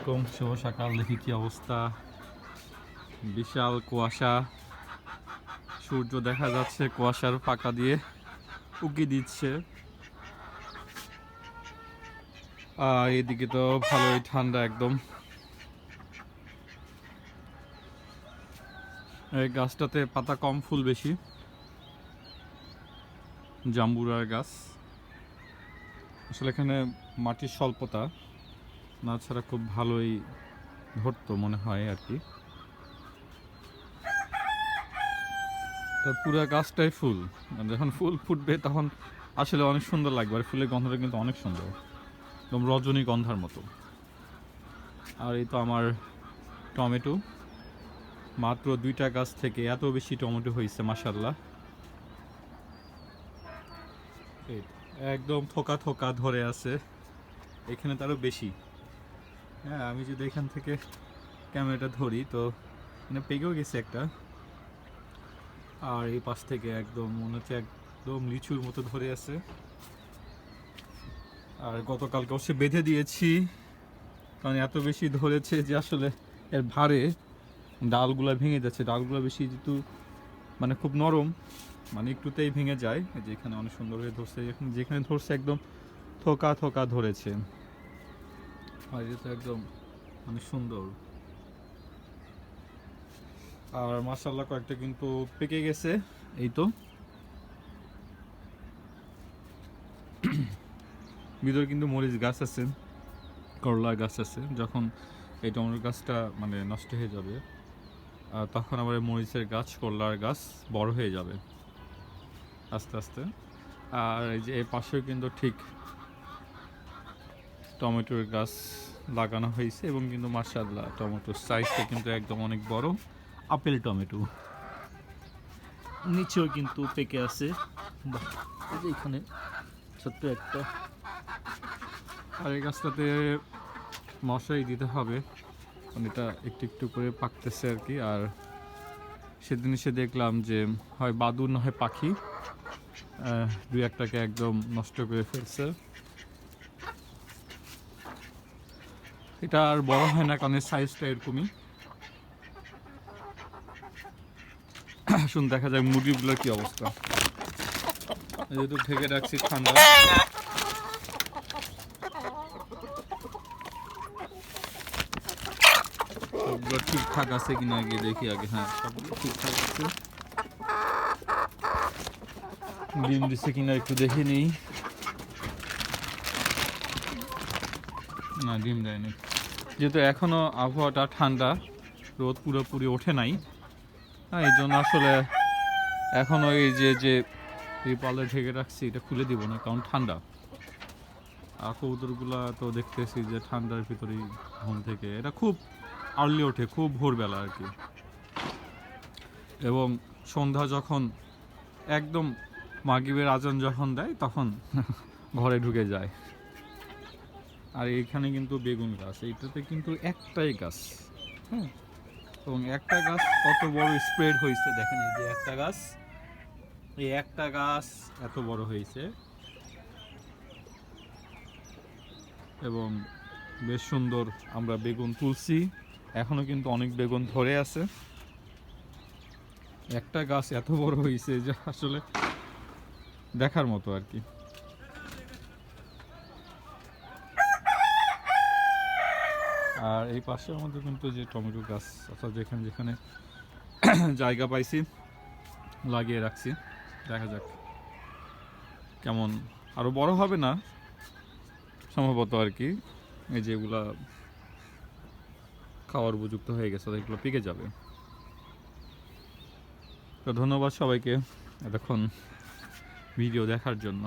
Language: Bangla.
আলাইকুম, শুভ সকাল, দেখি কি অবস্থা। বিশাল কুয়াশা, সূর্য দেখা যাচ্ছে কুয়াশার ফাঁকা দিয়ে, উকি দিচ্ছে। আর এদিকে তো ভালোই ঠান্ডা একদম। এই গাছটাতে পাতা কম, ফুল বেশি। জাম্বুরার গাছ। আসলে এখানে মাটির স্বল্পতা। না ছাড়া খুব ভালোই ধরতো মনে হয় আর কি। তো পুরো গাছটাই ফুল। যখন ফুল ফুটবে তখন আসলে অনেক সুন্দর লাগবে আর ফুলের গন্ধটা কিন্তু অনেক সুন্দর। একদম রজনীগন্ধার মতো। আর এই তো আমার টমেটো। মাত্র দুইটা গাছ থেকে এত বেশি টমেটো হয়েছে মাসাল্লাহ একদম থোকা থোকা ধরে আছে। এখানে তারও বেশি। হ্যাঁ আমি যদি এখান থেকে ক্যামেরাটা ধরি, তো মানে পেকেও গেছে একটা। আর এই পাশ থেকে একদম মনে হচ্ছে একদম লিচুর মতো ধরে আছে। আর গতকালকে অবশ্যই বেঁধে দিয়েছি, কারণ এত বেশি ধরেছে যে আসলে এর ভারে ডালগুলো ভেঙে যাচ্ছে। ডালগুলো বেশি যেহেতু মানে খুব নরম মানে একটুতেই ভেঙে যায়। যেখানে অনেক সুন্দর হয়ে ধরছে যেখানে ধরছে একদম থোকা থোকা ধরেছে। এটা তো একদম মানে সুন্দর। আর মাসাল্লাহ কয়েকটা কিন্তু পেকে গেছে, এই তো। ভিতরে কিন্তু মরিচ গাছ আছে করলা গাছ আছে, যখন এই টমেটো গাছটা মানে নষ্ট হয়ে যাবে তখন আবার মরিচের গাছ, করলার গাছ বড় হয়ে যাবে, আস্তে আস্তে। আর এই যে এর পাশেও কিন্তু ঠিক টমেটোর গাছ লাগানো হয়েছে এবং কিন্তু মার্শাল্লাহ টমেটোর সাইজটা কিন্তু একদম অনেক বড়। Apple tomato. নিচেও কিন্তু পেকে আছে। এখানে ছোট্ট একটা আর এই গাছটাতে মশাই দিতে হবে। কারণ এটা একটু একটু করে পাকতেছে আর কি। আর সেদিন এসে দেখলাম যে হয় বাদুর না হয় পাখি। দুই একটাকে একদম নষ্ট করে ফেলছে। এটা আর বড় হয় না, কারণ সাইজটা এরকমই। শুন, দেখা যায় মুরগিগুলোর কি অবস্থা। যেহেতু ঢেকে রাখছি ঠান্ডা। সবগুলো ঠিকঠাক আছে কিনা আগে দেখি আগে হ্যাঁ সবগুলো ঠিকঠাক আছে। ডিম দিচ্ছে কিনা একটু দেখে নিই। না, ডিম দেয়নি। যেহেতু এখনও আবহাওয়াটা ঠান্ডা, রোদ পুরোপুরি ওঠে নাই। হ্যাঁ এই জন্য আসলে এখনও এই যে যে ত্রিপালে ঢেকে রাখছি, এটা খুলে দিব না, কারণ ঠান্ডা। আর কবুতরগুলা তো দেখতেছি যে ঠান্ডার ভিতরেই ঘুম থেকে। এটা খুব আর্লি ওঠে, খুব ভোরবেলা আর কি। এবং সন্ধ্যা যখন একদম মাগিবের আজান যখন দেয়, তখন ঘরে ঢুকে যায়। আর এইখানে কিন্তু বেগুন গাছ, এইটাতে কিন্তু একটাই গাছ হ্যাঁ? এবং একটা গাছ কত বড় স্প্রেড হয়েছে, দেখেন এই যে একটা গাছ, এই একটা গাছ এত বড় হয়েছে। এবং বেশ সুন্দর আমরা বেগুন তুলছি, এখনও কিন্তু অনেক বেগুন ধরে আছে। একটা গাছ এত বড় হয়েছে যে আসলে দেখার মতো আর কি। আর এই পাশে আমাদের কিন্তু যে টমেটো গাছ, অর্থাৎ যেখানে যেখানে জায়গা পাইছি, লাগিয়ে রাখছি। দেখা যাক কেমন। আরও বড় হবে না, সম্ভবত আর কি। এই যেগুলা খাওয়ার উপযুক্ত হয়ে গেছে এগুলো পেকে যাবে। তো ধন্যবাদ সবাইকে এতক্ষণ ভিডিও দেখার জন্য।